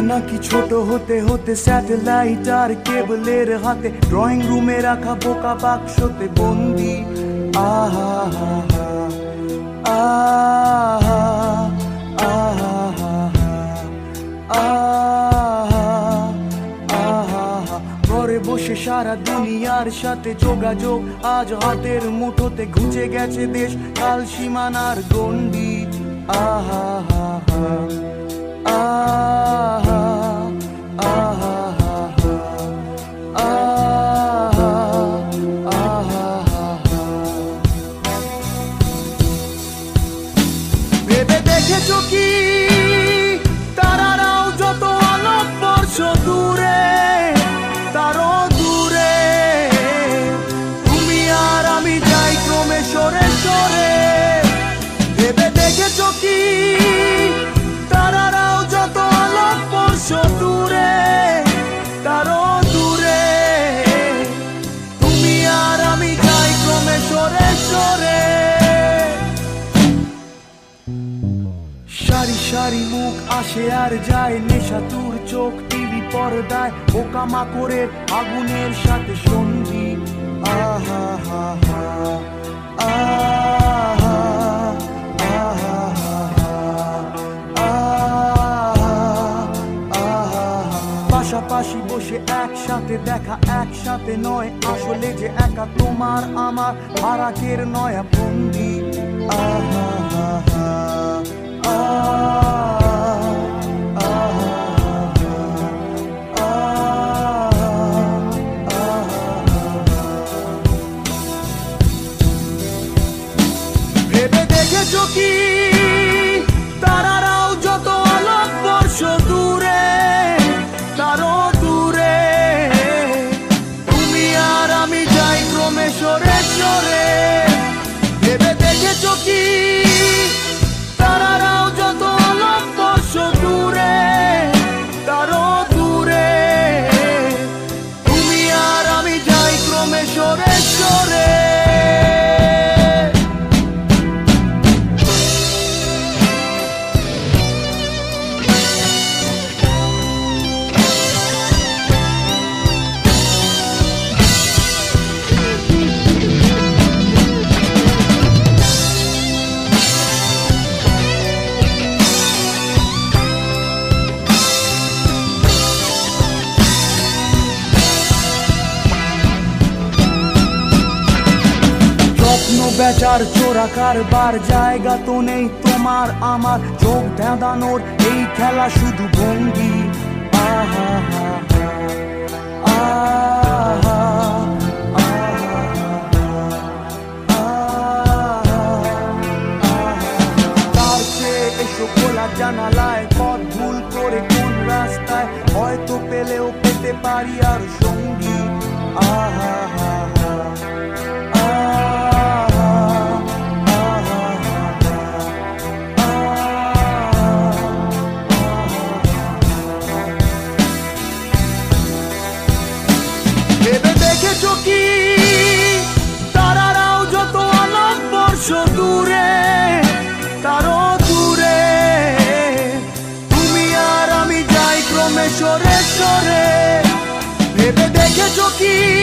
নাকি ছোট হতে হতে স্যাটেলাইট আর কেবলের হাতে ড্রয়িং রুমে রাখা বোকা বাক্সতে বন্দি। আহা আহা আহা ঘরে বসে সারা দুনিয়ার সাথে যোগাযোগ, আজ হাতের মুঠোতে ঘুচে গেছে দেশ, কাল সীমানার গন্ডি আহা হা হা ভেবে দেখেছ কি? তারারাও যত আলোক বর্ষ দূরে, তারও দূরে। তুমি আর আমি যাই ক্রমে সরে সরে। ভেবে দেখেছ কি? সরে সরে সারি মুখ আসে আর যায়, নেশা তোর চোখ টিভি পর্দায় পোকা মাকড়ের আগুনের সাথে সন্ধি পাশাপাশি বসে একসাথে দেখা, একসাথে নয়। আসলে যে একা তোমার আমার ভারাকের নয়া বন্দি। আহা হা হা ভেবে যাই ক্রমে সরে বেচার চোরা কারবার জায়গা তো নেই তোমার আমার। চোখ ধাঁধানোর এই খেলা শুধু ভঙ্গি। আহা হা হা aqui.